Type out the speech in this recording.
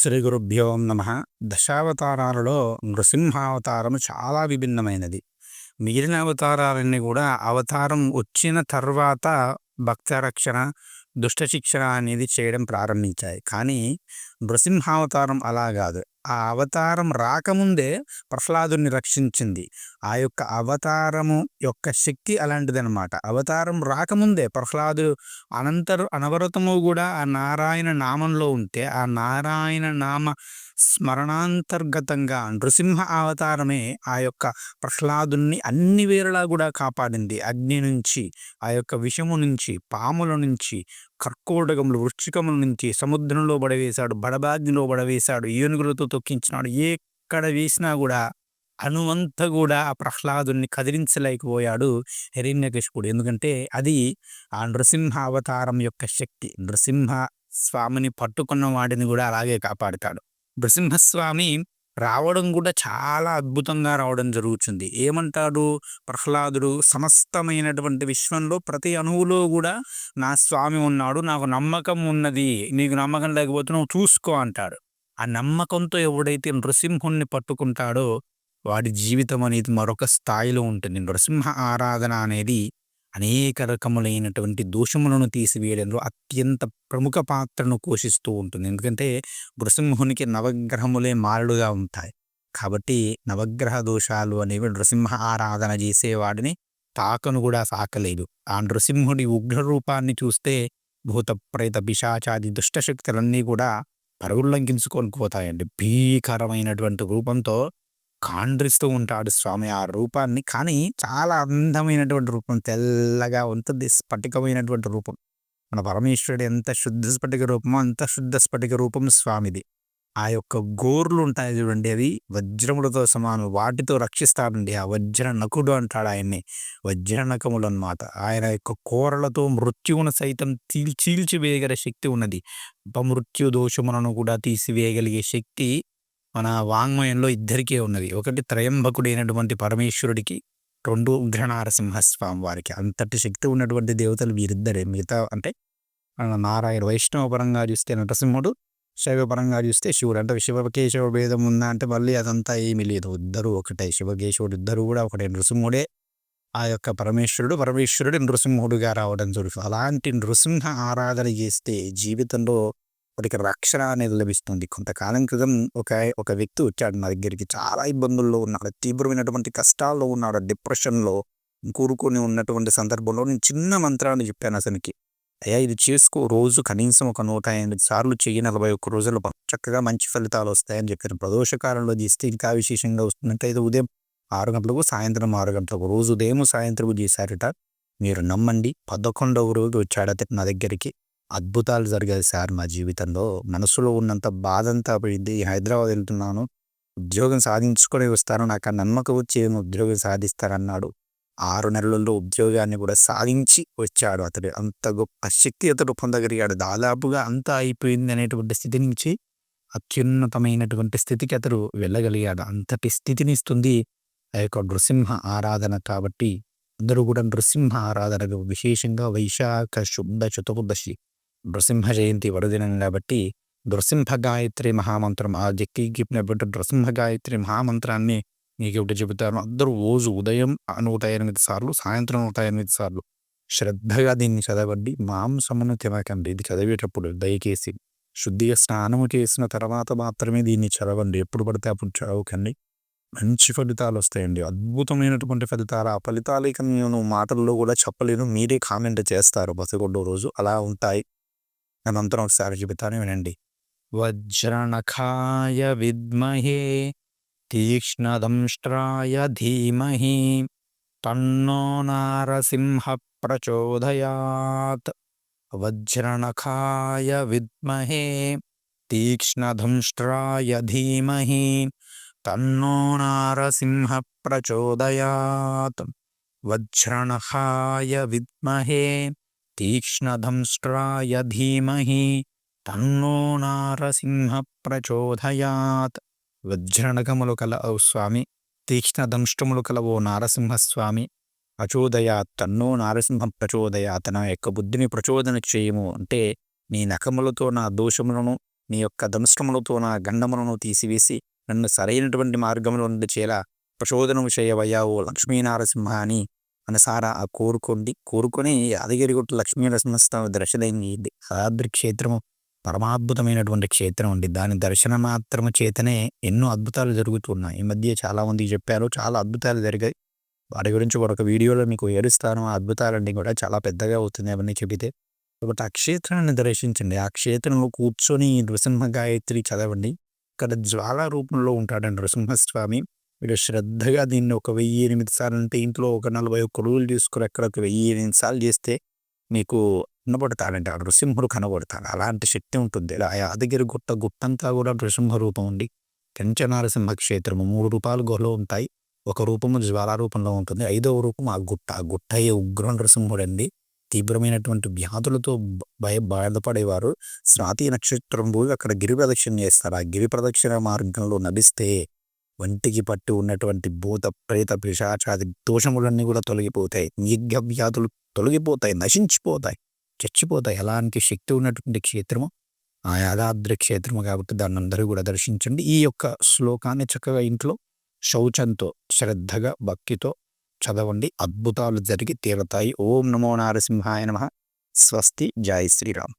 శ్రీ గురుభ్యో నమ. దశావతారాలలో నృసింహావతారం చాలా విభిన్నమైనది. మిగిలిన అవతారాలన్నీ కూడా అవతారం వచ్చిన తర్వాత భక్త రక్షణ దుష్ట శిక్షణ అనేది చేయడం ప్రారంభించాయి. కానీ నృసింహావతారం అలా కాదు. ఆ అవతారం రాకముందే ప్రహ్లాదుని రక్షించింది. ఆ యొక్క అవతారము యొక్క శక్తి అలాంటిదనమాట అవతారం రాకముందే ప్రహ్లాదు అనంతర అనవరతము కూడా ఆ నారాయణ నామంలో ఉంటే ఆ నారాయణ నామ స్మరణాంతర్గతంగా నృసింహ అవతారమే ఆ యొక్క ప్రహ్లాదుని అన్ని వేళలా కూడా కాపాడింది. అగ్ని నుంచి ఆ యొక్క విషము నుంచి పాముల నుంచి కర్కోటకములు వృక్షికముల నుంచి సముద్రంలో పడవేశాడు బడబాగ్నిలో పడవేశాడు ఏనుగులతో తొక్కించినాడు. ఎక్కడ వేసినా కూడా హనుమంత కూడా ఆ ప్రహ్లాదుని కదిలించలేకపోయాడు హిరణ్యకశిపుడు. ఎందుకంటే అది ఆ నృసింహ అవతారం యొక్క శక్తి. నృసింహ స్వామిని పట్టుకున్న వాడిని కూడా అలాగే కాపాడుతాడు. నృసింహస్వామి రావడం కూడా చాలా అద్భుతంగా రావడం జరుగుతుంది. ఏమంటాడు ప్రహ్లాదుడు? సమస్తమైనటువంటి విశ్వంలో ప్రతి అణువులో కూడా నా స్వామి ఉన్నాడు నాకు నమ్మకం ఉన్నది నీకు నమ్మకం లేకపోతే నువ్వు చూసుకో అంటాడు. ఆ నమ్మకంతో ఎవడైతే నృసింహుణ్ణి పట్టుకుంటాడో వాడి జీవితం అనేది మరొక స్థాయిలో ఉంటుంది. నృసింహ ఆరాధన అనేది అనేక రకములైనటువంటి దోషములను తీసివేయడంలో అత్యంత ప్రముఖ పాత్రను పోషిస్తూ ఉంటుంది. ఎందుకంటే నృసింహునికి నవగ్రహములే మారుడుగా ఉంటాయి. కాబట్టి నవగ్రహ దోషాలు అనేవి నృసింహ ఆరాధన చేసేవాడిని తాకను కూడా సాకలేదు. ఆ నృసింహుడి ఉగ్ర రూపాన్ని చూస్తే భూత ప్రేత పిశాచాది దుష్టశక్తులన్నీ కూడా పరుగుల్లంకించుకొని పోతాయండి. భీకరమైనటువంటి రూపంతో కాండ్రిస్తూ ఉంటాడు స్వామి ఆ రూపాన్ని. కానీ చాలా అందమైనటువంటి రూపం తెల్లగా ఉంటుంది స్ఫటికమైనటువంటి రూపం. మన పరమేశ్వరుడు ఎంత శుద్ధ స్ఫటిక రూపమో అంత శుద్ధ స్ఫటిక రూపం స్వామిది. ఆ యొక్క గోర్లు ఉంటాయి చూడండి అవి వజ్రములతో సమానం వాటితో రక్షిస్తాడండి ఆ వజ్ర నకుడు అంటాడు ఆయన్ని వజ్ర నకములు అనమాట ఆయన యొక్క కోరలతో మృత్యువును సైతం చీల్చి శక్తి ఉన్నది. అపమృత్యు దోషములను కూడా తీసివేయగలిగే శక్తి మన వాంగ్మయంలో ఇద్దరికే ఉన్నది. ఒకటి త్రయంబకుడైనటువంటి పరమేశ్వరుడికి రెండు ఉగ్రనారసింహస్వామి వారికి. అంతటి శక్తి ఉన్నటువంటి దేవతలు వీరిద్దరే. మిగతా అంటే నారాయణ వైష్ణవ పరంగా చూస్తే నరసింహుడు శైవపరంగా చూస్తే శివుడు. అంటే శివకేశవ భేదం ఉందా అంటే మళ్ళీ అదంతా ఏమీ లేదు. ఇద్దరు ఒకటే. శివకేశవుడు ఇద్దరు కూడా ఒకటే. నృసింహుడే ఆ యొక్క పరమేశ్వరుడు పరమేశ్వరుడు నృసింహుడుగా రావడం జరుగుతుంది. అలాంటి నృసింహ ఆరాధన చేస్తే జీవితంలో వాడికి రక్షణ అనేది లభిస్తుంది. కొంతకాలం క్రితం ఒక ఒక వ్యక్తి వచ్చాడు నా దగ్గరికి. చాలా ఇబ్బందుల్లో ఉన్నాడు. తీవ్రమైనటువంటి కష్టాల్లో ఉన్నాడు. డిప్రెషన్లో కూరుకొని ఉన్నటువంటి సందర్భంలో నేను చిన్న మంత్రాన్ని చెప్పాను అతనికి. అయ్యా ఇది చేసుకో. రోజు కనీసం ఒక నూట ఎనిమిది సార్లు చెయ్యి. నలభై ఒక్క రోజులు చక్కగా మంచి ఫలితాలు వస్తాయని చెప్పాను ప్రదోషకాలంలో చేస్తే ఇంకా విశేషంగా వస్తుందంటే ఉదయం ఆరు గంటలకు సాయంత్రం ఆరు గంటలకు. రోజు ఉదయం సాయంత్రం చేశారట. మీరు నమ్మండి. పదకొండవ రోజు వచ్చాడు అతను నా దగ్గరికి. అద్భుతాలు జరిగాయి సార్ మా జీవితంలో. మనసులో ఉన్నంత బాధ అంతా పోయింది. హైదరాబాద్ వెళ్తున్నాను. ఉద్యోగం సాధించుకొని వస్తాను. నాకు ఆ నమ్మకం వచ్చి ఉద్యోగం సాధిస్తానన్నాడు. ఆరు నెలల్లో ఉద్యోగాన్ని కూడా సాధించి వచ్చాడు అతడు. అంత గొప్ప శక్తి అతడు పొందగలిగాడు దాదాపుగా అంతా అయిపోయింది అనేటువంటి స్థితి నుంచి అత్యున్నతమైనటువంటి స్థితికి అతడు వెళ్ళగలిగాడు. అంతటి స్థితిని ఇస్తుంది ఆ యొక్క నృసింహ ఆరాధన కాబట్టి. అందరూ కూడా నృసింహ ఆరాధనకు విశేషంగా వైశాఖ శుద్ధ చతుర్దశి నృసింహ జయంతి వరదినం కాబట్టి నృసింహ గాయత్రి మహామంత్రం. ఆ జక్కి చెప్పినటువంటి నృసింహ గాయత్రి మహామంత్రాన్ని మీకు ఒకటి చెబుతాను. అందరూ రోజు ఉదయం నూట ఎనిమిది సార్లు సాయంత్రం నూట ఎనిమిది సార్లు శ్రద్ధగా దీన్ని చదవండి. మాంసమును తినకండి. ఇది చదివేటప్పుడు దయచేసి శుద్ధిగా స్నానము చేసిన తర్వాత మాత్రమే దీన్ని చదవండి. ఎప్పుడు పడితే అప్పుడు చదవకండి. మంచి ఫలితాలు వస్తాయండి. అద్భుతమైనటువంటి ఫలితాలు. ఆ ఫలితాలు ఇక నేను మాటల్లో కూడా చెప్పలేను. మీరే కామెంట్ చేస్తారు. బసగొడ్డో రోజు అలా ఉంటాయి. అనంతరం ఒకసారి చెబుతాను వినండి. వజ్రనఖాయ విద్మహే తీక్ష్ణదంష్ట్రాయ ధీమహి తన్నో నారసింహ ప్రచోదయాత్. వజ్రనఖాయ విద్మహే తీక్ష్ణధంష్ట్రాయ ధీమహి తన్నో నారసింహ ప్రచోదయాత్. వజ్రనఖాయ విద్మహే తీక్ష్ణదంష్ట్రాయ ధీమహి తన్నో నారసింహ ప్రచోదయాత్ వజ్రణకములు కల ఓ స్వామి తీక్ష్ణదంష్టములు కల ఓ నారసింహస్వామి ప్రచోదయాత్ తన్నో నారసింహ ప్రచోదయాత్ నా యొక్క బుద్ధిని ప్రచోదన చేయము అంటే నీ నఖములతో నా దోషములను నీ యొక్క దంష్ట్రములతో నా గండములను తీసివేసి నన్ను సరైనటువంటి మార్గంలో నుండి చేలా ప్రచోదనం చేయవయ్యా ఓ లక్ష్మీనారసింహ అని మనసారా ఆ కోరుకోండి. కోరుకొని యాదగిరిగుట్ట లక్ష్మీ నరసింహస్వామి దర్శనమైంది యాదాద్రి క్షేత్రము పరమాద్భుతమైనటువంటి క్షేత్రం అండి. దాని దర్శనం మాత్రము చేతనే ఎన్నో అద్భుతాలు జరుగుతున్నాయి ఈ మధ్య చాలా చెప్పారు చాలా అద్భుతాలు జరిగాయి. వాటి గురించి ఒక వీడియోలో మీకు వివరిస్తాను. ఆ అద్భుతాలన్నీ కూడా చాలా పెద్దగా అవుతుంది అవన్నీ చెబితే. కాబట్టి ఆ క్షేత్రాన్ని దర్శించండి. ఆ క్షేత్రంలో కూర్చొని నృసింహ గాయత్రి చదవండి. ఇక్కడ జ్వాల రూపంలో ఉంటాడండి నృసింహస్వామి. మీరు శ్రద్ధగా దీన్ని ఒక వెయ్యి ఎనిమిది సార్లు అంటే ఇంట్లో ఒక నలభై ఒక్క రోజులు తీసుకుని అక్కడ ఒక వెయ్యి ఎనిమిది సార్లు చేస్తే మీకు కనబడతాడంటే ఆ నృసింహుడు కనబడతాడు. అలాంటి శక్తి ఉంటుంది. ఆ యాదగిరి గుట్ట గుట్టంతా కూడా నృసింహ రూపం ఉంది కంచనారసింహ క్షేత్రము మూడు రూపాయలు గుహలో ఉంటాయి. ఒక రూపము జ్వాల రూపంలో ఉంటుంది. ఐదవ రూపం ఆ గుట్ట. ఆ గుట్ట అయ్యే ఉగ్ర నరసింహుడు అండి తీవ్రమైనటువంటి వ్యాధులతో భయ బాధపడేవారు. స్వాతి నక్షత్రం పోయి అక్కడ గిరి ప్రదక్షిణ చేస్తారు. ఆ గిరి ప్రదక్షిణ మార్గంలో నడిస్తే వంటికి పట్టి ఉన్నటువంటి భూత ప్రేత పిశాచాది దోషములన్నీ కూడా తొలగిపోతాయి. నిగ్య వ్యాధులు తొలగిపోతాయి నశించిపోతాయి చచ్చిపోతాయి. ఎలాంటి శక్తి ఉన్నటువంటి క్షేత్రము ఆ యాదాద్రి క్షేత్రము కాబట్టి దాన్ని అందరూ కూడా దర్శించండి. ఈ యొక్క శ్లోకాన్ని చక్కగా ఇంట్లో శౌచంతో శ్రద్ధగా భక్తితో చదవండి. అద్భుతాలు జరిగి తీరతాయి. ఓం నమో నారసింహాయ నమ. స్వస్తి. జై శ్రీరామ్.